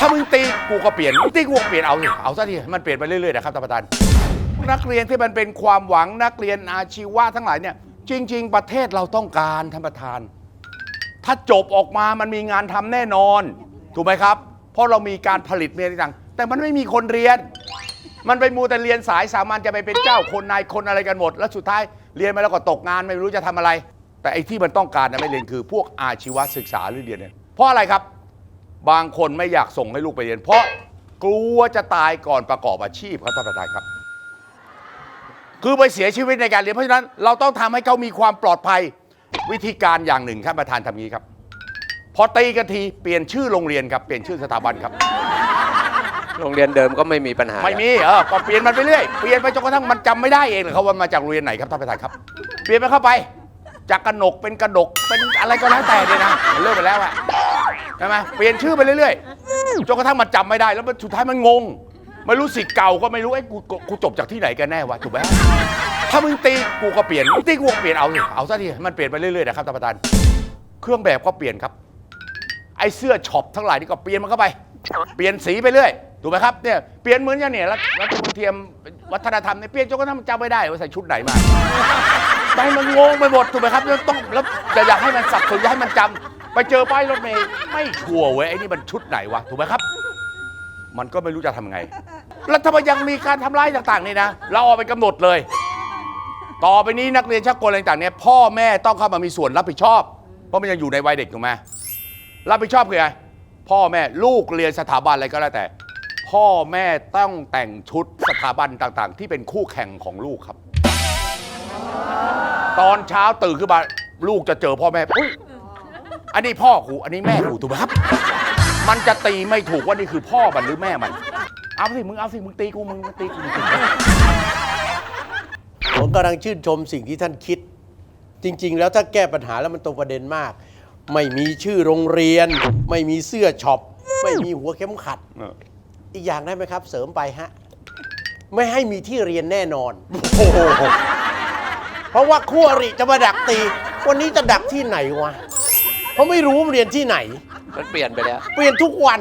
ถ้ามึงตีกูก็เปลี่ยนมึงตีกูก็เปลี่ยนเอาสิเอาซะทีมันเปลี่ยนไปเรื่อยๆนะครับท่านประธาน นักเรียนที่มันเป็นความหวังนักเรียนอาชีวะทั้งหลายเนี่ย จริง ๆ ประเทศเราต้องการท่านประธาน ถ้าจบออกมามันมีงานทำแน่นอน ถูกไหมครับ เพราะเรามีการผลิตเรียต่างแต่มันไม่มีคนเรียน มันไปมูแต่เรียนสายสามัญจะไปเป็นเจ้าคนนายคนอะไรกันหมด แล้วสุดท้ายเรียนมาแล้วก็ตกงานไม่รู้จะทำอะไร แต่ไอ้ที่มันต้องการนะไม่เรียนคือ พวกอาชีวศึกษาหรือเรียนเนี่ยเพราะอะไรครับ บางคนไม่อยากส่งให้ลูกไปเรียน เพราะกลัวจะตายก่อนประกอบอาชีพครับท่านประธานครับ คือไปเสียชีวิตในการเรียนเพราะฉะนั้นเราต้องทำให้เขามีความปลอดภัยวิธีการอย่างหนึ่งท่านประธานทำงี้ครับ พอตีกันทีเปลี่ยนชื่อโรงเรียนครับเปลี่ยนชื่อสถาบันครับ โรงเรียนเดิมก็ไม่มีปัญหาไม่มีเออก็เปลี่ยนมันไปเรื่อยเปลี่ยนไปจนกระทั่งมันจำไม่ได้เองเลยเขาว่ามาจากโรงเรียนไหนครับท่านประธานครับ เปลี่ยนไปเข้าไปจากกระหนกเป็นกระดกเป็นอะไรก็แล้วแต่เนี่ยนะมันเลิกไปแล้วอะ ใช่ไหมเปลี่ยนชื่อไปเรื่อยๆจนกระทั่งมันจำไม่ได้แล้วมันสุดท้ายมันงงไม่รู้สิทธิ์เก่าก็ไม่รู้ไอ้กูกูจบจากที่ไหนกันแน่วะถูกไหมถ้ามึงตีกูก็เปลี่ยนมึงตีกูก็เปลี่ยนเอาสิเอาซะทีมันเปลี่ยนไปเรื่อยๆนะครับท่านประธานเครื่องแบบก็เปลี่ยนครับ ไอ้เสื้อช็อปทั้งหลายนี่ก็เปลี่ยนมันเข้าไป เปลี่ยนสีไปเรื่อยถูกไหมครับเนี่ยเปลี่ยนเหมือนอย่างเนี่ยรัฐรัฐมนตรีวัฒนธรรมเนี่ยเปลี่ยนจนกระทั่งมันจำไม่ได้ว่าใส่ชุดไหนมาไปมันงงไปหมดถูกไหมครับต้องแล้วจะอยากให้มันสับสนอยากให้มันจำ ไปเจอป้ายรถเมย์ไม่ชัวร์เว้ยไอ้นี่มันชุดไหนวะถูกไหมครับ มันก็ไม่รู้จะทำไง แล้วถ้ามันยังมีการทำร้ายต่างๆนี่นะ เราเอาไปกำหนดเลย ต่อไปนี้นักเรียนชักกลอะไรต่างๆเนี่ยพ่อแม่ต้องเข้ามามีส่วนรับผิดชอบ เพราะมันยังอยู่ในวัยเด็กถูกไหมรับผิดชอบคือไรพ่อแม่ลูกเรียนสถาบันอะไรก็แล้วแต่ พ่อแม่ต้องแต่งชุดสถาบันต่างๆ ที่เป็นคู่แข่งของลูกครับ ตอนเช้าตื่นขึ้นมาลูกจะเจอพ่อแม่อุ๊ย อันนี้พ่อกูอันนี้แม่กูถูกไหมครับ มันจะตีไม่ถูกว่านี่คือพ่อมันหรือแม่มัน เอาสิมึงเอาสิมึงตีกูมึงมึงตีกูมึงตีกูผมกำลังชื่นชมสิ่งที่ท่านคิด จริง ๆ แล้วถ้าแก้ปัญหาแล้วมันตรงประเด็นมาก ไม่มีชื่อโรงเรียน ไม่มีเสื้อช็อป ไม่มีหัวเข็มขัด เอออีกอย่างได้ไหมครับ เสริมไปฮะ ไม่ให้มีที่เรียนแน่นอนโอ้โหเพราะว่าคู่อริจะมาดักตี วันนี้จะดักที่ไหนวะ เพราะไม่รู้ว่าเรียนที่ไหน มันเปลี่ยนไปแล้ว เปลี่ยนทุกวัน